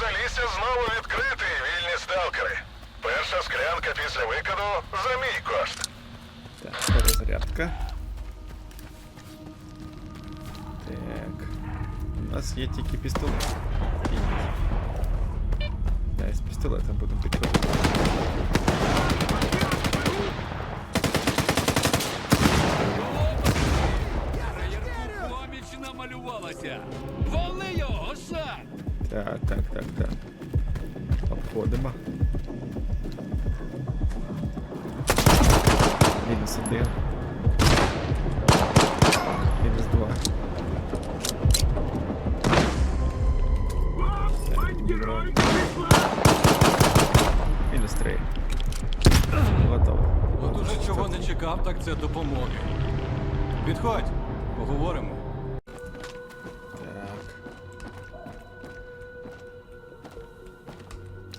залісся знову відкрите, вільні сталкери. Перша склянка після викиду за мій кошт. Так, перезарядка. Так. У нас є тільки пістолет. Я з пістолетом буду підходити. Ярку поміч намалювалася. Вали його, Шар! Так, так, так, так. Обходимо. Мінус один. Мінус два. Мінус три. Готово. От уже чого не чекав, так це допомоги. Підходь, поговоримо.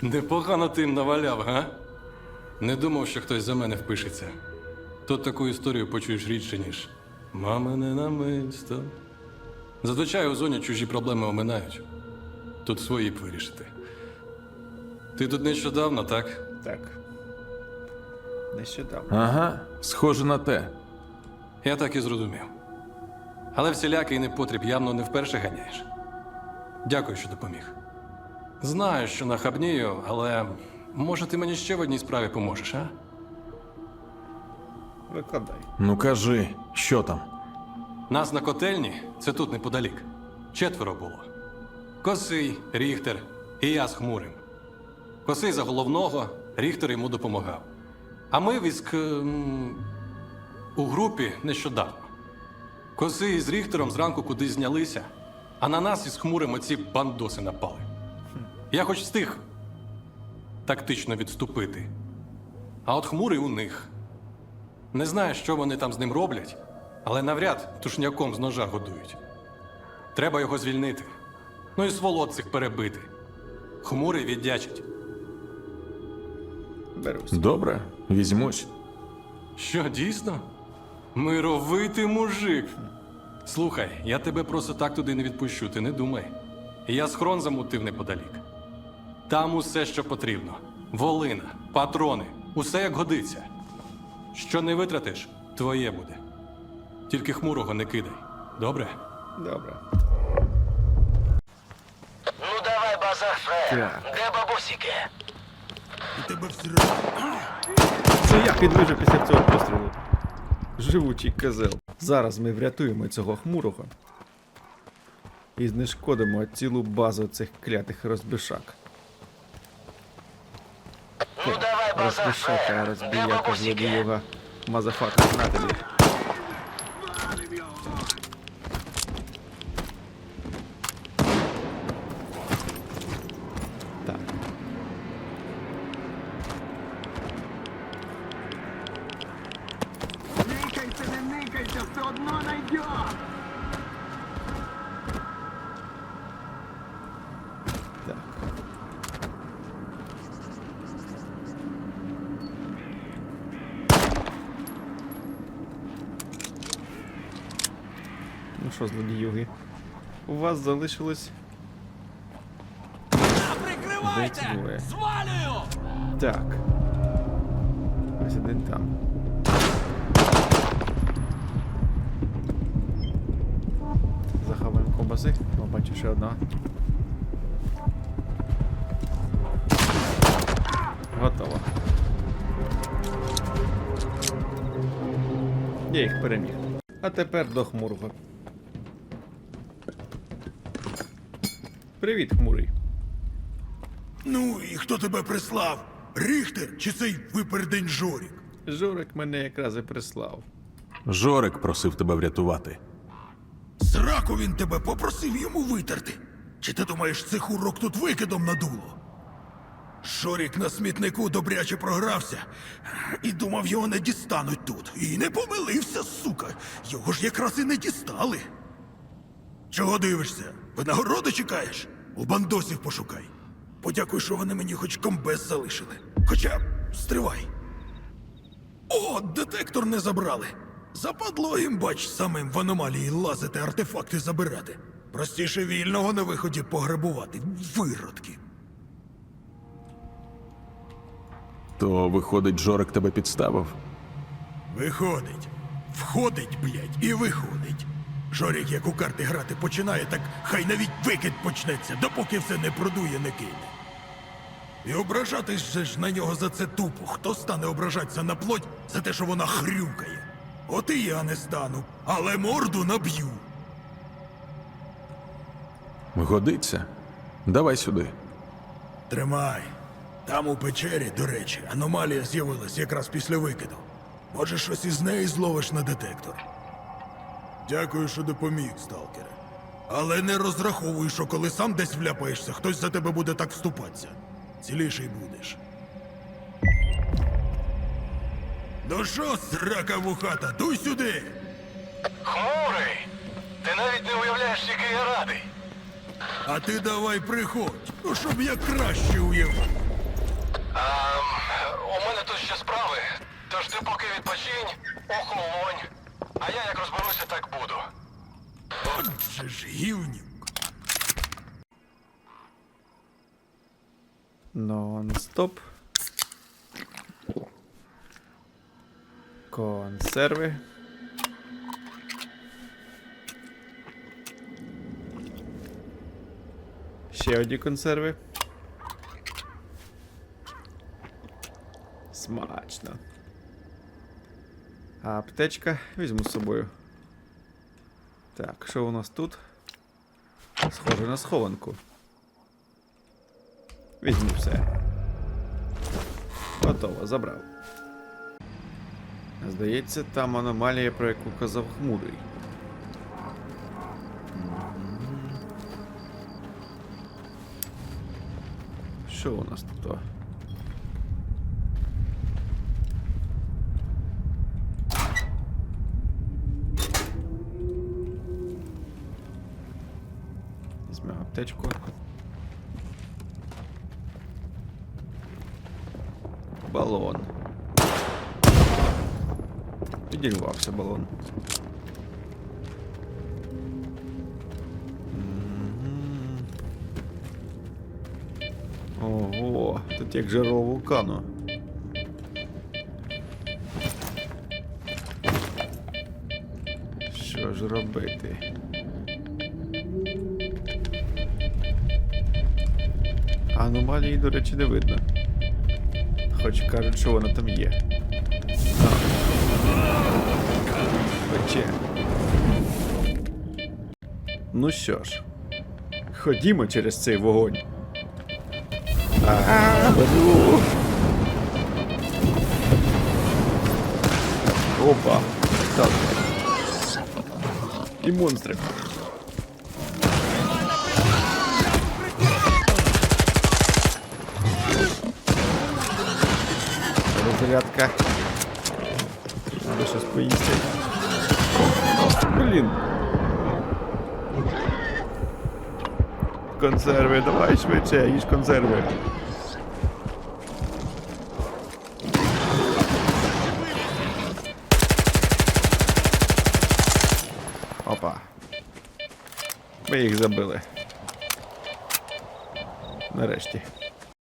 Непогано ти їм наваляв, га? Не думав, що хтось за мене впишеться. Тут таку історію почуєш рідше, ніж мамине намисто. Зазвичай у зоні чужі проблеми оминають. Тут свої б вирішити. Ти тут нещодавно, так? Так. Нещодавно. Ага, схоже на те. Я так і зрозумів. Але всілякий непотріб явно не вперше ганяєш. Дякую, що допоміг. Знаю, що нахабнію, але може ти мені ще в одній справі поможеш, а? Викладай. Ну кажи, що там? Нас на котельні це тут неподалік. Четверо було. Косий, Ріхтер і я з хмурим. Косий за головного, Ріхтер йому допомагав. А ми військ ем, у групі нещодавно. Косий з Ріхтером зранку кудись знялися, а на нас із хмурим оці бандоси напали. Я хоч встиг тактично відступити. А от хмурий у них. Не знаю, що вони там з ним роблять, але навряд тушняком з ножа годують. Треба його звільнити. Ну і сволот цих перебити. Хмурий віддячить. Берусь. Добре, візьмусь. Що, дійсно? Мировитий мужик. Слухай, я тебе просто так туди не відпущу, ти не думай. Я схрон замутив неподалік. Там усе, що потрібно: волина, патрони, усе як годиться. Що не витратиш, твоє буде. Тільки хмурого не кидай. Добре? Добре. Ну давай, Базарфе. Так. Де бабусіки? Це я підвижу після цього пострілу. Живучий козел. Зараз ми врятуємо цього хмурого. І знешкодимо цілу базу цих клятих розбишак. Ну давай, Розбишака, Базарфе. Де розбіяка, бабусіки? злодіюга, мазафака, на тобі. Так. Никайте, не никайте, все одно найдет! Ну що, злодіюги? У вас залишилось Прикривайте! Звалюю! так. Ось один там. Заховаємо ковбаси. О, бачу ще одна. Готово. Я їх переміг. А тепер до хмурого. Привіт, хмурий. Ну, і хто тебе прислав? Ріхтер чи цей випердень Жорік? Жорик мене якраз і прислав. Жорик просив тебе врятувати. Сраку він тебе попросив йому витерти. Чи ти думаєш, цих урок тут викидом надуло? Жорік на смітнику добряче програвся і думав, його не дістануть тут. І не помилився, сука. Його ж якраз і не дістали. Чого дивишся? Винагороди чекаєш? У бандосів пошукай. Подякуй, що вони мені хоч комбез залишили. Хоча стривай. О, детектор не забрали. Западло їм, бач, самим в аномалії лазити, артефакти забирати. Простіше вільного на виході пограбувати. Виродки. То, виходить, Жорик тебе підставив? Виходить. Входить, блядь, і виходить. Жорік, як у карти грати починає, так хай навіть викид почнеться, допоки все не продує, не кине. І ображатись же ж на нього за це тупо. Хто стане ображатися на плоть за те, що вона хрюкає? От і я не стану, але морду наб'ю. Годиться. Давай сюди. Тримай. Там у печері, до речі, аномалія з'явилась якраз після викиду. Може, щось із неї зловиш на детектор. Дякую, що допоміг, сталкере. Але не розраховуй, що коли сам десь вляпаєшся, хтось за тебе буде так вступатися. Ціліший будеш. Ну що, срака вухата, дуй сюди! Хмурий! Ти навіть не уявляєш, який я радий. А ти давай приходь, ну щоб я краще уявив. Гівнюк. Нон-стоп. Консерви. Ще одні консерви. Смачно. Аптечка візьму з собою. Так, що у нас тут? Схоже на схованку. Візьму все. Готово, забрав. Здається, там аномалія, про яку казав хмурий. Що у нас тут? Аптечку. Балон. Підірвався балон. Мгм. Ого, тут як джерело вулкану. Що ж робити? Аномалії, до речі, не видно. Хоч кажуть, що вона там є. Пече. Ну що ж, ходімо через цей вогонь. А, блю. Опа. Так. І монстри. Розрядка. Надо щось поїсти. Блін. Консерви, давай швидше, їж консерви. Опа. Ми їх забили. Нарешті.